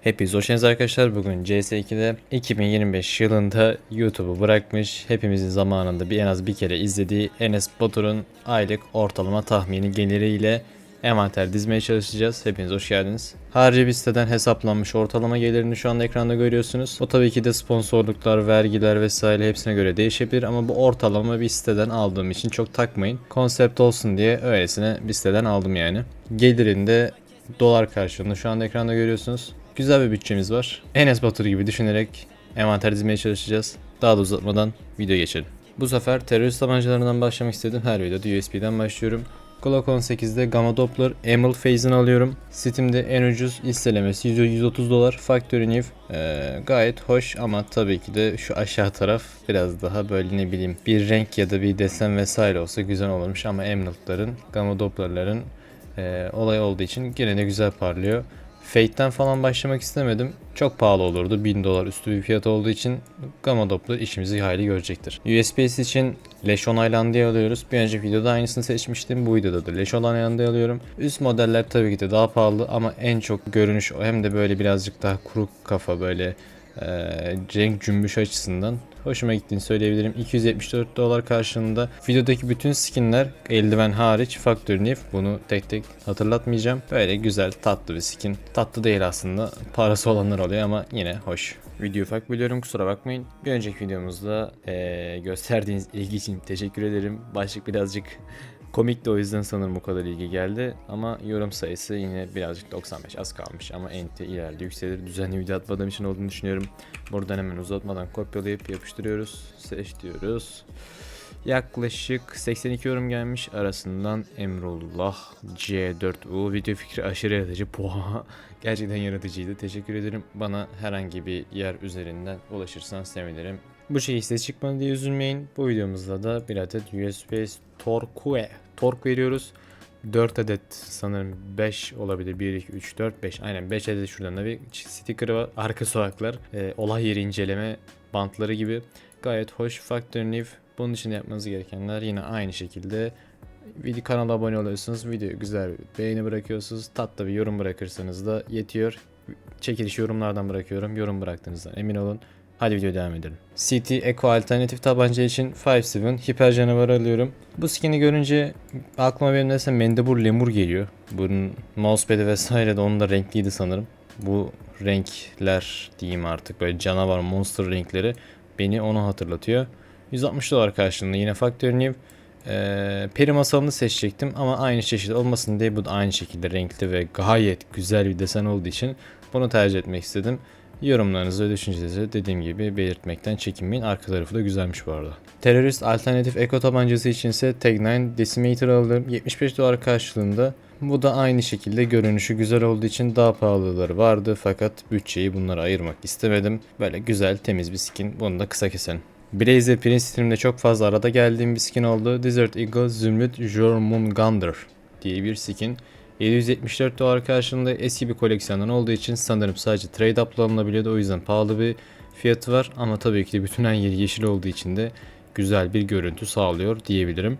Hepiniz hoş geldiniz arkadaşlar. Bugün CS2'de 2025 yılında YouTube'u bırakmış, hepimizin zamanında bir en az bir kere izlediği Enes Batur'un aylık ortalama tahmini geliriyle envanter dizmeye çalışacağız. Hepiniz hoş geldiniz. Harici bir siteden hesaplanmış ortalama gelirini şu anda ekranda görüyorsunuz. O tabii ki de sponsorluklar, vergiler vesaire hepsine göre değişebilir ama bu ortalama bir siteden aldığım için çok takmayın. Konsept olsun diye öylesine bir siteden aldım yani. Gelirinde dolar karşılığında şu anda ekranda görüyorsunuz. Güzel bir bütçemiz var. Enes Batur gibi düşünerek envanter dizmeye çalışacağız. Daha da uzatmadan video geçelim. Bu sefer terörist tabancalarından başlamak istedim. Her videoda USB'den başlıyorum. Glock 18'de Gamma Doppler Emerald Phase'ini alıyorum. Steam'de en ucuz listelemesi 130 dolar. Factory New ee, gayet hoş ama tabii ki de şu aşağı taraf biraz daha böyle ne bileyim bir renk ya da bir desen vesaire olsa güzel olurmuş ama Emerald'ların, Gamma Doppler'ların ee, olay olduğu için gene de güzel parlıyor. Fate'den falan başlamak istemedim. Çok pahalı olurdu. 1000 dolar üstü bir fiyat olduğu için Gamma Doppler işimizi hayli görecektir. USB için Leş onaylandığı alıyoruz. Bir önceki videoda aynısını seçmiştim. Bu videoda da Leş onaylandığı alıyorum. Üst modeller tabii ki de daha pahalı ama en çok görünüş. Hem de böyle birazcık daha kuru kafa böyle e, renk cümbüş açısından hoşuma gittiğini söyleyebilirim. 274 dolar karşılığında videodaki bütün skinler eldiven hariç Factory New. Bunu tek tek hatırlatmayacağım. Böyle güzel tatlı bir skin. Tatlı değil aslında. Parası olanlar oluyor ama yine hoş. Video ufak biliyorum kusura bakmayın. Bir önceki videomuzda eee, gösterdiğiniz ilgi için teşekkür ederim. Başlık birazcık komik de o yüzden sanırım bu kadar ilgi geldi. Ama yorum sayısı yine birazcık 95 az kalmış ama enti ileride yükselir. Düzenli video atmadığım için olduğunu düşünüyorum. Buradan hemen uzatmadan kopyalayıp yapıştırıyoruz. Seç diyoruz. Yaklaşık 82 yorum gelmiş. Arasından Emrullah C4U video fikri aşırı yaratıcı. Poha. Gerçekten yaratıcıydı. Teşekkür ederim. Bana herhangi bir yer üzerinden ulaşırsan sevinirim. Bu şey size çıkmadı diye üzülmeyin. Bu videomuzda da bir adet USB Torque Torque veriyoruz. 4 adet sanırım 5 olabilir. 1, 2, 3, 4, 5. Aynen 5 adet şuradan da bir sticker var. Arka sokaklar. e, olay yeri inceleme bantları gibi. Gayet hoş. Factor New. Bunun için yapmanız gerekenler yine aynı şekilde video kanala abone oluyorsunuz. Videoya güzel bir beğeni bırakıyorsunuz. Tatlı bir yorum bırakırsanız da yetiyor. Çekiliş yorumlardan bırakıyorum. Yorum bıraktığınızdan emin olun. Hadi video devam edelim. CT Eco alternatif tabanca için 5.7 hiper canavarı alıyorum. Bu skin'i görünce aklıma benim mesela Mendebur Lemur geliyor. Bunun mousepad'i vesaire de onun da renkliydi sanırım. Bu renkler diyeyim artık böyle canavar monster renkleri beni onu hatırlatıyor. 160 dolar karşılığında yine Factory New ee, peri masalını seçecektim ama aynı çeşit olmasın diye bu da aynı şekilde renkli ve gayet güzel bir desen olduğu için bunu tercih etmek istedim. Yorumlarınızı ve düşüncelerinizi dediğim gibi belirtmekten çekinmeyin. Arka tarafı da güzelmiş bu arada. Terörist alternatif eko tabancası için ise Tag9 Decimator aldım. 75 dolar karşılığında. Bu da aynı şekilde görünüşü güzel olduğu için daha pahalıları vardı fakat bütçeyi bunlara ayırmak istemedim. Böyle güzel temiz bir skin. Bunu da kısa keselim. Blaze Prince streamde çok fazla arada geldiğim bir skin oldu. Desert Eagle Zümrüt Jormungandr diye bir skin. 774 dolar karşılığında eski bir koleksiyondan olduğu için sanırım sadece trade up'la alınabiliyordu. O yüzden pahalı bir fiyatı var. Ama tabii ki de bütün her yeri yeşil olduğu için de güzel bir görüntü sağlıyor diyebilirim.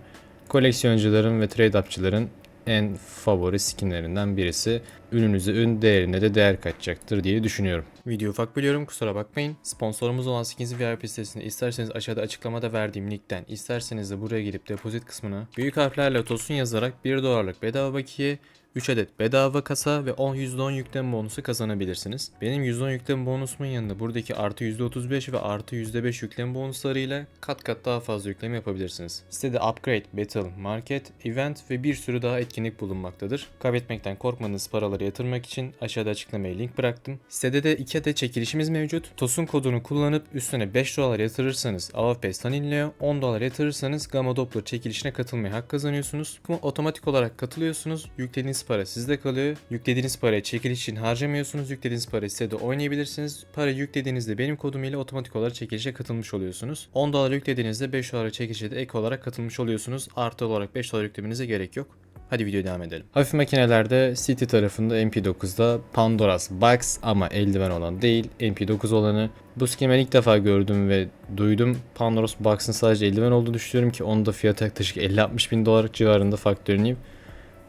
Koleksiyoncuların ve trade up'çıların en favori skinlerinden birisi. Ürününüze ün, değerine de değer kaçacaktır diye düşünüyorum. Video ufak biliyorum kusura bakmayın. Sponsorumuz olan Skins VIP sitesinde isterseniz aşağıda açıklamada verdiğim linkten, isterseniz de buraya girip depozit kısmına büyük harflerle tosun yazarak 1 dolarlık bedava bakiye 3 adet bedava kasa ve 10 %10 yükleme bonusu kazanabilirsiniz. Benim %10 yükleme bonusumun yanında buradaki artı %35 ve artı %5 yükleme bonuslarıyla kat kat daha fazla yükleme yapabilirsiniz. Sitede Upgrade, Battle, Market, Event ve bir sürü daha etkinlik bulunmaktadır. Kaybetmekten korkmadığınız paraları yatırmak için aşağıda açıklamaya link bıraktım. Sitede de 2 adet çekilişimiz mevcut. TOS'un kodunu kullanıp üstüne 5 dolar yatırırsanız AWP Sanileo, 10 dolar yatırırsanız Gamma Doppler çekilişine katılmaya hak kazanıyorsunuz. Bunu otomatik olarak katılıyorsunuz. Yüklediğiniz para sizde kalıyor. Yüklediğiniz parayı çekiliş için harcamıyorsunuz. Yüklediğiniz parayı sitede oynayabilirsiniz. Para yüklediğinizde benim kodum ile otomatik olarak çekilişe katılmış oluyorsunuz. 10 dolar yüklediğinizde 5 dolar çekilişe de ek olarak katılmış oluyorsunuz. Artı olarak 5 dolar yüklemenize gerek yok. Hadi videoya devam edelim. Hafif makinelerde City tarafında MP9'da Pandora's Box ama eldiven olan değil MP9 olanı. Bu ben ilk defa gördüm ve duydum. Pandora's Box'ın sadece eldiven olduğunu düşünüyorum ki onun da fiyatı yaklaşık 50-60 bin dolar civarında faktörünü.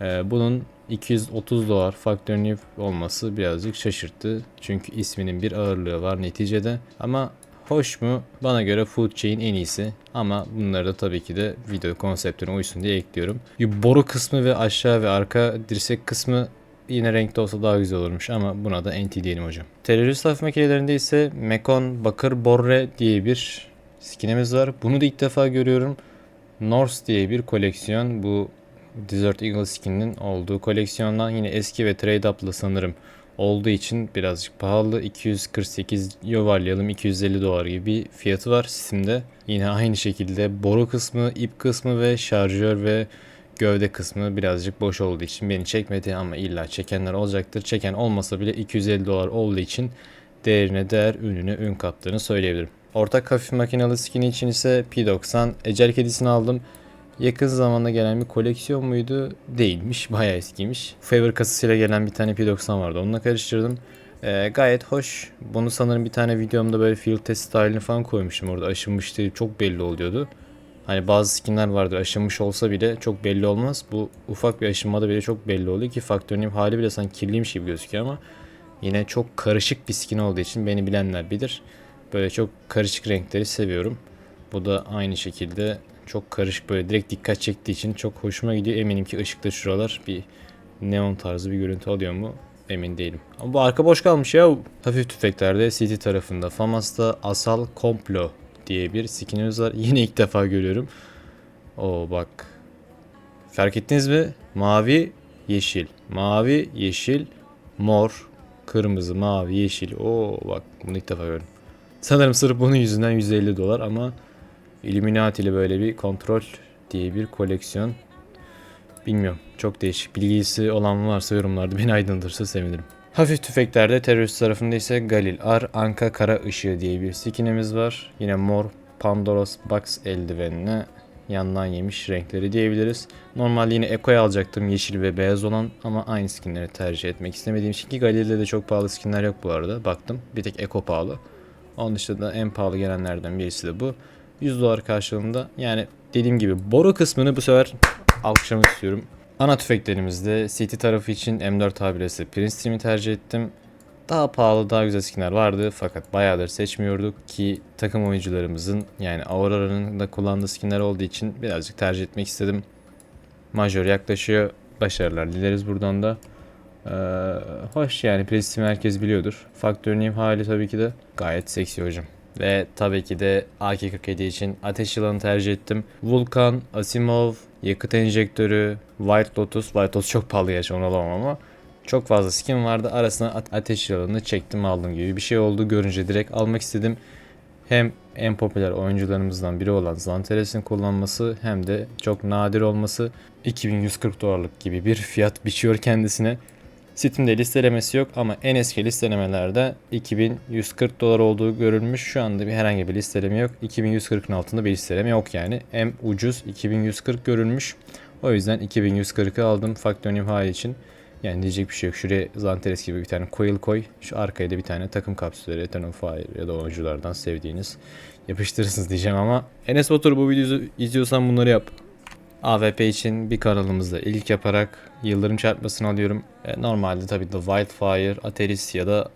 Ee, bunun 230 dolar New olması birazcık şaşırttı. Çünkü isminin bir ağırlığı var neticede. Ama hoş mu? Bana göre Food Chain en iyisi. Ama bunları da tabii ki de video konseptine uysun diye ekliyorum. Boru kısmı ve aşağı ve arka dirsek kısmı yine renkte olsa daha güzel olurmuş ama buna da NT diyelim hocam. Terörist hafif makinelerinde ise Mekon Bakır Borre diye bir skinimiz var. Bunu da ilk defa görüyorum. Norse diye bir koleksiyon. Bu Desert Eagle skininin olduğu koleksiyondan yine eski ve trade up'lı sanırım olduğu için birazcık pahalı. 248 yuvarlayalım 250 dolar gibi bir fiyatı var Steam'de. Yine aynı şekilde boru kısmı, ip kısmı ve şarjör ve gövde kısmı birazcık boş olduğu için beni çekmedi ama illa çekenler olacaktır. Çeken olmasa bile 250 dolar olduğu için değerine değer, ününe ün kattığını söyleyebilirim. Ortak hafif makinalı skin için ise P90 Ecel kedisini aldım. Yakın zamanda gelen bir koleksiyon muydu? Değilmiş. Bayağı eskiymiş. Favor kasasıyla gelen bir tane P90 vardı. Onunla karıştırdım. Ee, gayet hoş. Bunu sanırım bir tane videomda böyle field test style'ını falan koymuştum orada. Aşınmıştı. Çok belli oluyordu. Hani bazı skinler vardır aşınmış olsa bile çok belli olmaz. Bu ufak bir aşınmada bile çok belli oluyor ki faktörünün hali bile sanki kirliymiş gibi gözüküyor ama yine çok karışık bir skin olduğu için beni bilenler bilir. Böyle çok karışık renkleri seviyorum. Bu da aynı şekilde çok karışık böyle direkt dikkat çektiği için çok hoşuma gidiyor. Eminim ki ışıkta şuralar bir neon tarzı bir görüntü alıyor mu emin değilim. Ama bu arka boş kalmış ya. Hafif tüfeklerde City tarafında Famas'ta Asal Komplo diye bir skinimiz var. Yine ilk defa görüyorum. O bak. Fark ettiniz mi? Mavi, yeşil. Mavi, yeşil, mor, kırmızı, mavi, yeşil. Oo bak bunu ilk defa gördüm. Sanırım sırf bunun yüzünden 150 dolar ama Illuminati'li böyle bir kontrol diye bir koleksiyon. Bilmiyorum. Çok değişik. Bilgisi olan varsa yorumlarda beni aydınlatırsa sevinirim. Hafif tüfeklerde terörist tarafında ise Galil Ar Anka Kara Işığı diye bir skinimiz var. Yine mor Pandoros Box eldivenine yandan yemiş renkleri diyebiliriz. Normalde yine Eko'ya alacaktım yeşil ve beyaz olan ama aynı skinleri tercih etmek istemediğim için ki Galil'de de çok pahalı skinler yok bu arada. Baktım bir tek Eko pahalı. Onun dışında da en pahalı gelenlerden birisi de bu. 100 dolar karşılığında yani dediğim gibi boru kısmını bu sefer alkışlamak istiyorum. Ana tüfeklerimizde CT tarafı için M4 abilesi Prince Stream'i tercih ettim. Daha pahalı daha güzel skinler vardı fakat bayağıdır seçmiyorduk ki takım oyuncularımızın yani Aurora'nın da kullandığı skinler olduğu için birazcık tercih etmek istedim. Major yaklaşıyor. Başarılar dileriz buradan da. Ee, hoş yani Pristim herkes biliyordur. Faktörünün hali tabii ki de gayet seksi hocam. Ve tabii ki de AK-47 için ateş yılanı tercih ettim. Vulkan, Asimov, yakıt enjektörü, White Lotus. White Lotus çok pahalı gerçi onu alamam ama. Çok fazla skin vardı. Arasına ateş yılanını çektim aldım gibi bir şey oldu. Görünce direkt almak istedim. Hem en popüler oyuncularımızdan biri olan Zanteres'in kullanması hem de çok nadir olması 2140 dolarlık gibi bir fiyat biçiyor kendisine. Steam'de listelemesi yok ama en eski listelemelerde 2140 dolar olduğu görülmüş. Şu anda bir herhangi bir listeleme yok. 2140'ın altında bir listeleme yok yani. En ucuz 2140 görülmüş. O yüzden 2140'ı aldım Factonium High için. Yani diyecek bir şey yok. Şuraya Zanteres gibi bir tane coil koy. Şu arkaya da bir tane takım kapsülleri Eternal Fire ya da oyunculardan sevdiğiniz yapıştırırsınız diyeceğim ama Enes Batur bu videoyu izliyorsan bunları yap. AWP için bir kanalımızda ilk yaparak yıldırım çarpmasını alıyorum. E, normalde tabii de Wildfire, Ateris ya da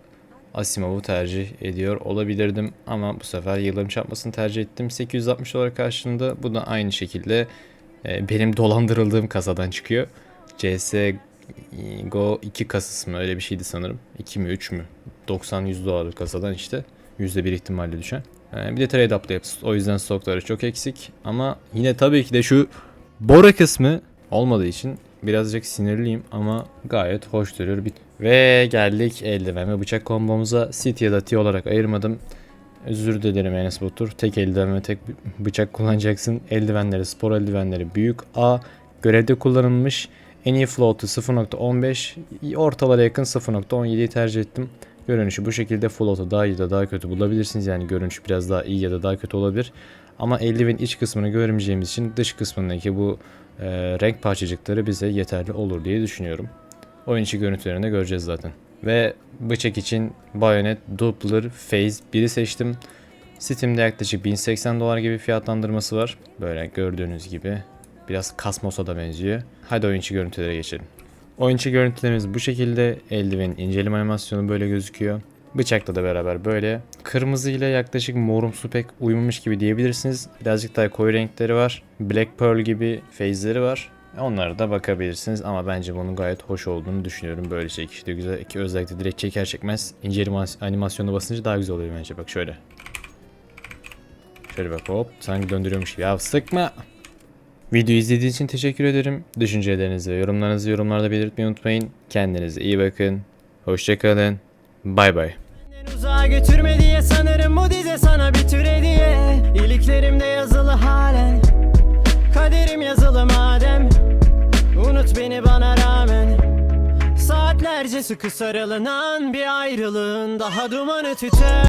Asimov'u tercih ediyor olabilirdim ama bu sefer yıldırım çarpmasını tercih ettim. 860 dolar karşılığında bu da aynı şekilde e, benim dolandırıldığım kasadan çıkıyor. CS Go 2 kasası mı öyle bir şeydi sanırım. 2 mi 3 mü? 90-100 dolarlık kasadan işte. %1 ihtimalle düşen. E, bir de trade up'la yapıyoruz. O yüzden stokları çok eksik. Ama yine tabii ki de şu Bora kısmı olmadığı için birazcık sinirliyim ama gayet hoş duruyor. Ve geldik eldiven ve bıçak kombomuza City ya da T olarak ayırmadım. Özür dilerim Enes Batur. Tek eldiven ve tek bıçak kullanacaksın. Eldivenleri, spor eldivenleri büyük A. Görevde kullanılmış. En iyi float'u 0.15. Ortalara yakın 0.17'yi tercih ettim. Görünüşü bu şekilde float'u daha iyi ya da daha kötü bulabilirsiniz. Yani görünüş biraz daha iyi ya da daha kötü olabilir. Ama eldivenin iç kısmını görmeyeceğimiz için dış kısmındaki bu e, renk parçacıkları bize yeterli olur diye düşünüyorum. Oyun içi görüntülerini göreceğiz zaten. Ve bıçak için Bayonet Doppler Phase 1'i seçtim. Steam'de yaklaşık 1080 dolar gibi fiyatlandırması var. Böyle gördüğünüz gibi. Biraz Kasmos'a da benziyor. Hadi oyun içi görüntülere geçelim. Oyun içi görüntülerimiz bu şekilde. Eldivenin inceleme animasyonu böyle gözüküyor. Bıçakla da beraber böyle. Kırmızı ile yaklaşık morumsu pek uyumamış gibi diyebilirsiniz. Birazcık daha koyu renkleri var. Black Pearl gibi phase'leri var. Onlara da bakabilirsiniz ama bence bunun gayet hoş olduğunu düşünüyorum. Böyle çekişte güzel ki özellikle direkt çeker çekmez inceleme animasyonu basınca daha güzel oluyor bence. Bak şöyle. Şöyle bak hop sanki döndürüyormuş gibi. Ya sıkma. Videoyu izlediğiniz için teşekkür ederim. Düşüncelerinizi ve yorumlarınızı yorumlarda belirtmeyi unutmayın. Kendinize iyi bakın. Hoşçakalın. Bay bay. Uzağa götürme diye sanırım bu dize sana bir tür hediye İyiliklerimde yazılı halen Kaderim yazılı madem. Unut beni bana rağmen Saatlerce sıkı sarılınan bir ayrılığın daha dumanı tüter